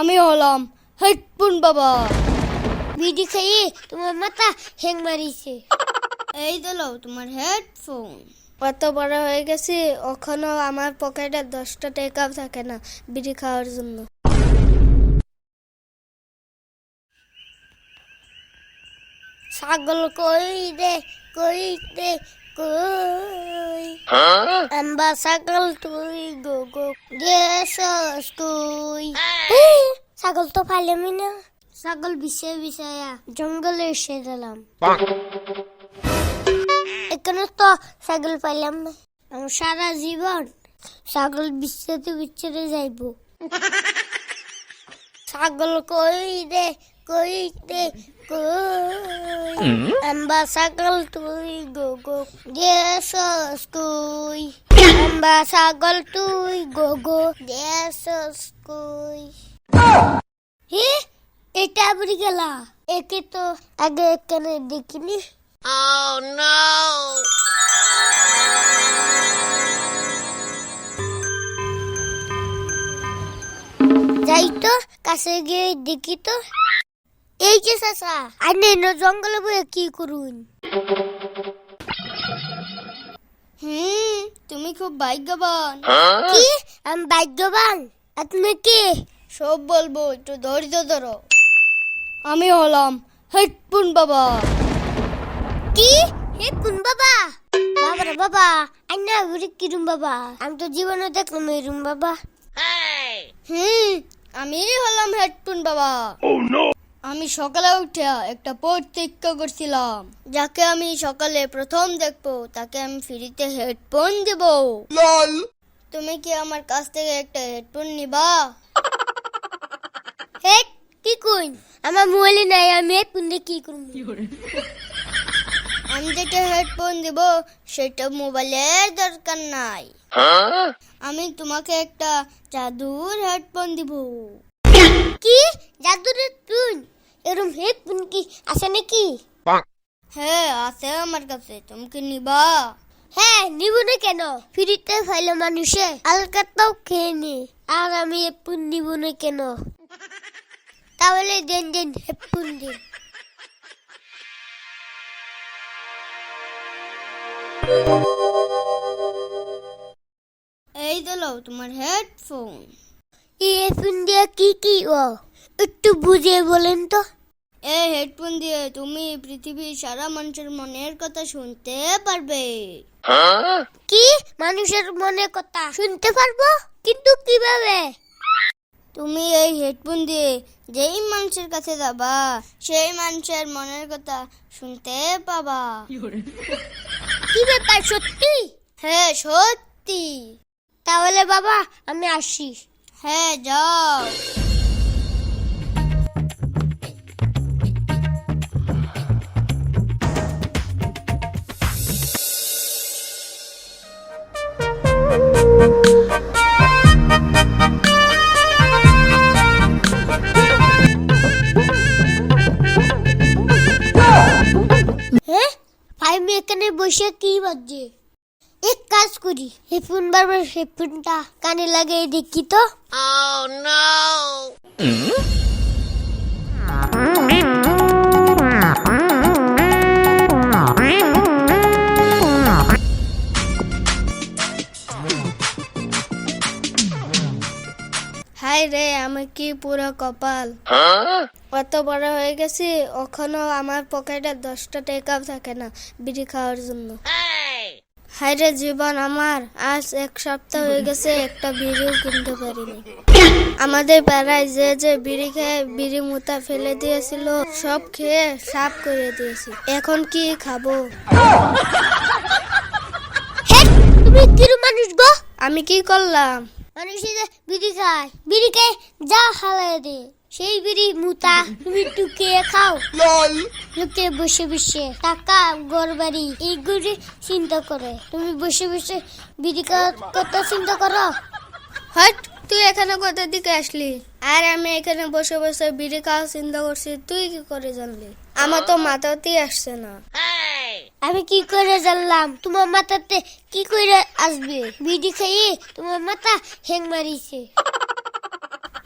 আমি হলাম হেডফোন বাবা। বিড়ি খাইয়ে তোমার মাথা হ্যাং মারিছে। এই দিল তোমার হেডফোন। কত বড় হয়ে গেছি ওখানেও আমার পকেটে দশটা টাকাও থাকে না বিড়ি খাওয়ার জন্য। ছাগল কই দে কই দে কই? আম্বা ছাগল তুই গো গো গেছস কই ছাগল তো পাইলামই না ছাগল বিষে বিষয়া জঙ্গলে এসে দিলাম এখানে তো ছাগল পাইলাম না আমার সারা জীবন ছাগল বিচ্ছেতে বিচ্ছেতে যাইব ছাগল কই দে কই দে কই আম্বা ছাগল তুই গো গো গেছস কই আম্বা ছাগল তুই গো গো গেছস কই? হে এটা আবার গেলা। একে তো আগে এখানে দেখিনি। যাই তো কাছে গিয়ে দেখি তো। এই যে চাচা আনে জঙ্গলে বয়ে কি করুন? হুম তুমি খুব ভাগ্যবান। কি? আমি ভাগ্যবান? আর তুমি কি? সব বলব একটু ধৈর্য ধরো। আমি হলাম হেডফোন বাবা। কি? হে কোন বাবা? বাবা রে বাবা আন্না ঘুরে কিরম বাবা? আমি তো জীবনে দেখলাম এরম বাবা। হুম আমি হলাম হেডফোন বাবা। আমি সকালে উঠে একটা প্রতিজ্ঞা করছিলাম যাকে আমি সকালে প্রথম দেখব তাকে আমি ফ্রিতে হেডফোন দেব। তুমি কি আমার কাছ থেকে একটা হেডফোন নিবা? হে কি কইন? আমার মোবাইলে নাই আমি এই পুন্দে কি করব? আমি যেটা হেডফোন দিব সেটা মোবাইলের দরকার নাই। আমি তোমাকে একটা জাদুর হেডফোন দিব। কি? জাদুরে তুই এরম হে পুন কি আছে নাকি? হ্যাঁ আছে আমার কাছে তুমি কি নিবা? হ্যাঁ নিব না কেন? ফ্রিতে ফাইলে মানুষে আলকাতাও খেয়ে নে। আর আমি এপুন নিব না কেন? তাহলে দেন দেন হেপুন দিন। এই দিল তোমার হেডফোন এই হেপুন দিয়ে কি কি ও? একটু বুঝিয়ে বলেন তো। এই হেডফোন দিয়ে তুমি পৃথিবীর সারা মানুষের মনের কথা শুনতে পারবে। কি? মানুষের মনের কথা শুনতে পারব? কিন্তু কীভাবে? তুমি এই হেডফোন দিয়ে যেই মানুষের কাছে যাবা সেই মানুষের মনের কথা শুনতে পাবা। কি ব্যাপার সত্যি? হ্যাঁ সত্যি। তাহলে বাবা আমি আসি। হ্যাঁ যাও। আমি এখানে বসে কি বাজছে এক কাজ করি হেডফোন বারবার হেডফোনটা কানে লাগিয়ে দেখি তো হাই রে আমি কি পুরো কপাল কত বড় হয়ে গেছি ওখানেও আমার পকেটে দশটা টাকাও থাকে না বিড়ি খাওয়ার জন্য। হাই রে জীবন আমার আজ এক সপ্তাহ হয়ে গেছে একটা বিড়িও কিনতে পারিনি। আমাদের পাড়ায় যে যে বিড়ি খেয়ে বিড়ি মুতা ফেলে দিয়েছিল সব খেয়ে সাফ করে দিয়েছি। এখন কি খাব? তুমি কিরু মানুষ গো? আমি কি করলাম? মানুষ বিড়ি খায় বিড়ি খেয়ে যা খাওয়াই দে। সেই বিড়ি মুতা তুমি টুকে খাও। লোকে বসে বসে টাকা ঘর বাড়ি এইগুলি চিন্তা করে। তুমি বসে বসে বিড়ি কথা চিন্তা করো। হট তুই এখানে কোথা দিকে আসলি? আর আমি এখানে বসে বসে বিড়ি খাওয়া চিন্তা করছি তুই কি করে জানলি? আমার তো মাথাতেই আসছে না। আমি কি করে জানলাম? তোমার মাথাতে কি করে আসবে? বিড়ি খাইয়ে তোমার মাথা হ্যাং মারিছে।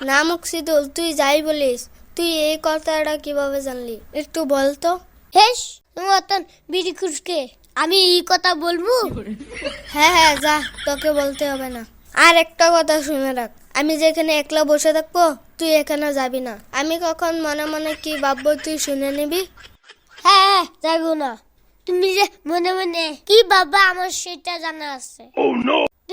না মুকসিদুল তুই যাই বলিস। তুই এই কথাটা কীভাবে জানলি? একটু বলতো হেস মতন বিড়ি খুশকে আমি এই কথা বলব? হ্যাঁ হ্যাঁ যা তোকে বলতে হবে না। আর একটা কথা শুনে রাখ। আমি যেখানে একলা বসে থাকব তুই এখানে যাবি না। আমি কখন মনে মনে কি ভাববো তুই শুনে নিবি? হ্যাঁ হ্যাঁ যাব না। তুমি যে মনে মনে কি বাবা আমার সেটা জানা আছে।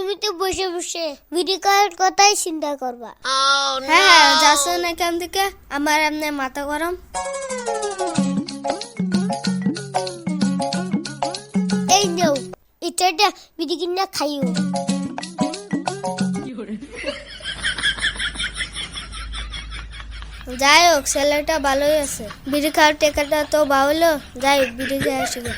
তুমি তো বসে বসে ভিডিও কথাই চিন্তা করবা। oh, হ্যাঁ, হ্যাঁ যাচ্ছেন এখান থেকে? আমার এমনি মাথা গরম। এই নেও এটা ভিডি কিনা খাইও। যাই হোক ছেলেটা ভালোই আছে। বিড়ি খাওয়ার টেকাটা তো বাউলো। যাই হোক বিড়ি খেয়ে আসবে